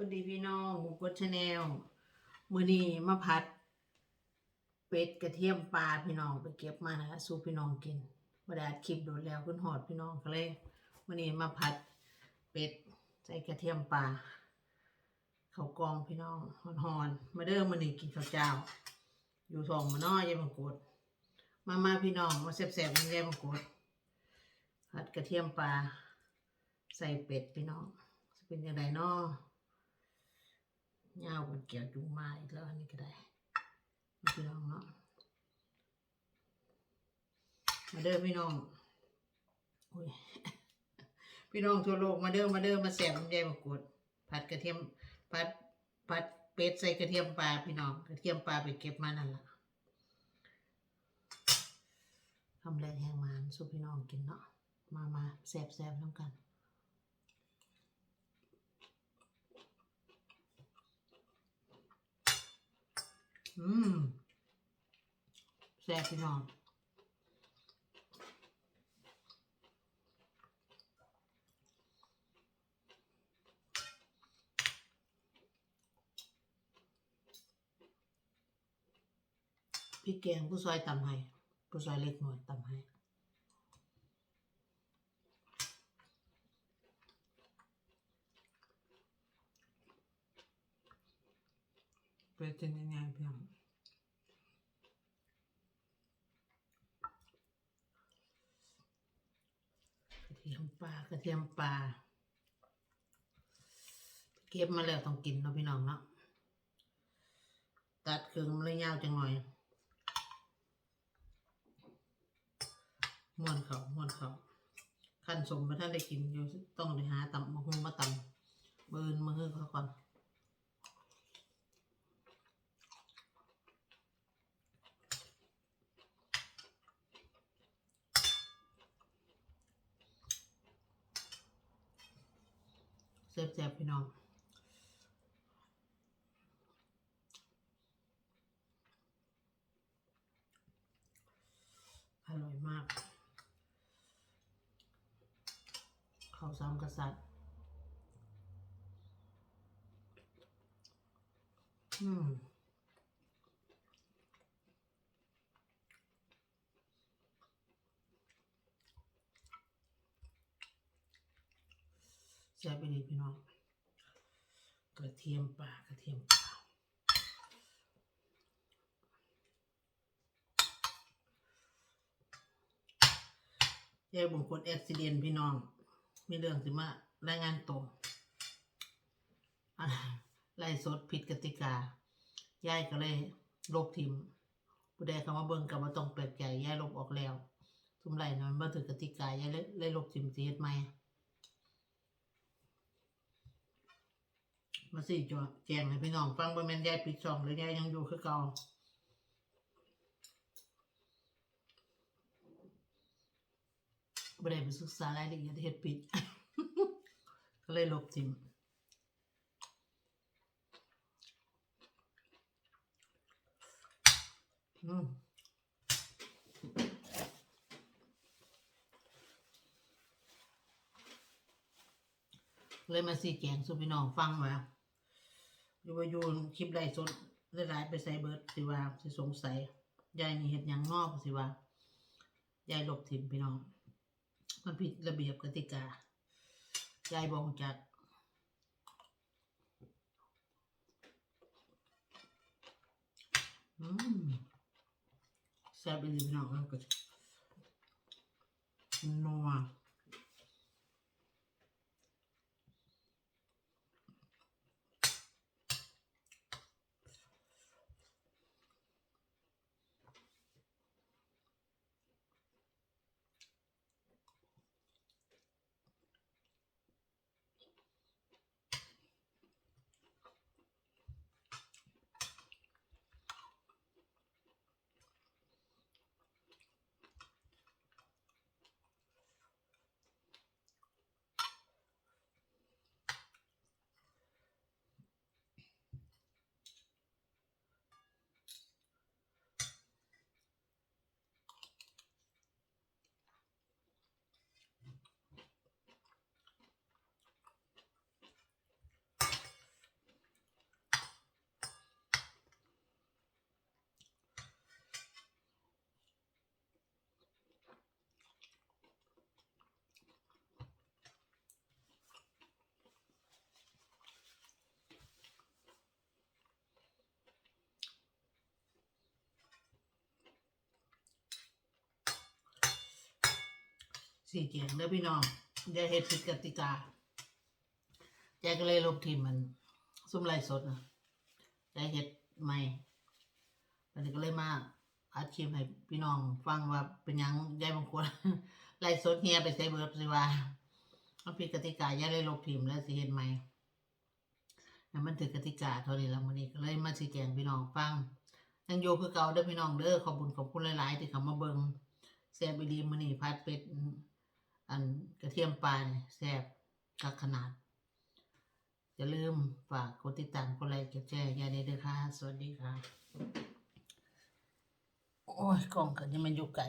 วัสดีพี่น้องหมูกดชาแนลมือนี้มาผัด เป็ดกระเทียมปลาพี่น้องไปเก็บมานะสู้พี่น้องกินบไดอัดคลิปโดนแล้วขึ้นหอดพี่น้องก็เลยมือนี้มาผัดเป็ดใส่กระเทียมปลาเขากองพี่น้องหอนๆมาเด้อมือนี้กินข้าวเจ้า อยู่ทองมาน้อยยายมังกรมามาพี่น้องมาแซ่บๆมันยายมังกรผัดกระเทียมปลาใส่เป็ดพี่น้องจะเป็นยังไงนาะ เงาบนเกี่ยวจุงมาอีกแล้วอันนี้ก็ได้มาพี่น้องเนาะมาเด้อพี่น้องอุ้ยพี่น้องทั่วโลกมาเด้อมาเด้อมาแสบน้ำใจมากดผัดกระเทียมผัดผัดเป็ดใส่กระเทียมปลาพี่น้องกระเทียมปลาไปเก็บมานั่นละทำแรงแห้งมันสู้พี่น้องกินเนาะมามาแสบแสบน้ำกัน อืมแซ่บพี่น้องพี่แกงผู้ซอยตำให้ผู้ซอยเล็กหน่อยตำให้ เป็นยังไงพี่น้องกระเทียมปลากระเทียมปลาเก็บมาแล้วต้องกินเนาะพี่น้องเนาะตัดเครึ่องมันเลยยาวจังหน่อยม้วนเขาม้วนเขาขั้นสมมาท่านได้กินอยู่ต้องไปหาตำมะฮุงมาตำเบิร์นมือเขาก่อน แซ่บๆพี่น้องอร่อยมากข้าวสามกษัตริย์อืม แซ่บไปดีพี่น้อง กระเทียมป่ากระเทียมป่ายายบุญกดแอคซิเดนพี่น้อง มีเรื่องสิมารายงานตัวอะไล่สดผิดกติกา ยายก็เลยลบทิมผู้ใดเข้ามาเบิ่งก็บ่ต้องแปลกใจยายลบออกแล้ว ทุ่มไรนั้นบ่ถือกติกายายเลยลยลบทิมสิเฮ็ดใหม มาสิจอแจงให้พี่น้องฟังว่แม่นยายปิดช่องหรือยายยังอยู่คือเก่าไม่ได้ไปศึกษารายละเอียดเหตุปิด ก็เลยลบทิ้งอืมเลยมาสีแกงสุพี่น้องฟังว่า อยู่ว่าอยู่คลิปไลฟ์สดหลายๆไปใส่เบิร์ดสิว่าสิสงสัยยายนี่เห็ดหยังนอกสิว่ายายหลบทิมพี่น้อง มันผิดระเบียบกติกายายบอกจากอืมแซ่บอีหลีพี่น้องแล้วก็นัว สี่เกียงเด้อพี่น้องอย่าเฮ็ดผิดกติกาแจก็เลยลบทีมมัน ซุ่มไล่สดนะแจเฮ็ดใหม่มันก็เลยมาอัดคลิปให้พี่น้องฟังว่าเป็นยังยายบางคนไล่สดเฮียไปใส่เบิร์ดสิว่ามันผิดกติกาอย่าเลยลบทีมแล้วสิเฮ็ดใหม่ให้มันถือกติกาเท่านี้แล้วมื้อนี้ก็เลยมาชี้แจงพี่น้องฟังยังอยู่คือเก่าเด้อพี่น้องเด้อขอบคุญขอบคุณหลาย ๆ ที่เขามาเบิ่งแซ่บอีหลีมื้อนี้ผัดเป็ด อันกระเทียมปลาเนี่ยแซ่บกักขนาด อย่าลืมฝากกดติดตามกดไลค์กดแชร์ยาได้เด้อค่ะ สวัสดีค่ะ โอ้ยกล่องก็ยังมันอยู่ไกล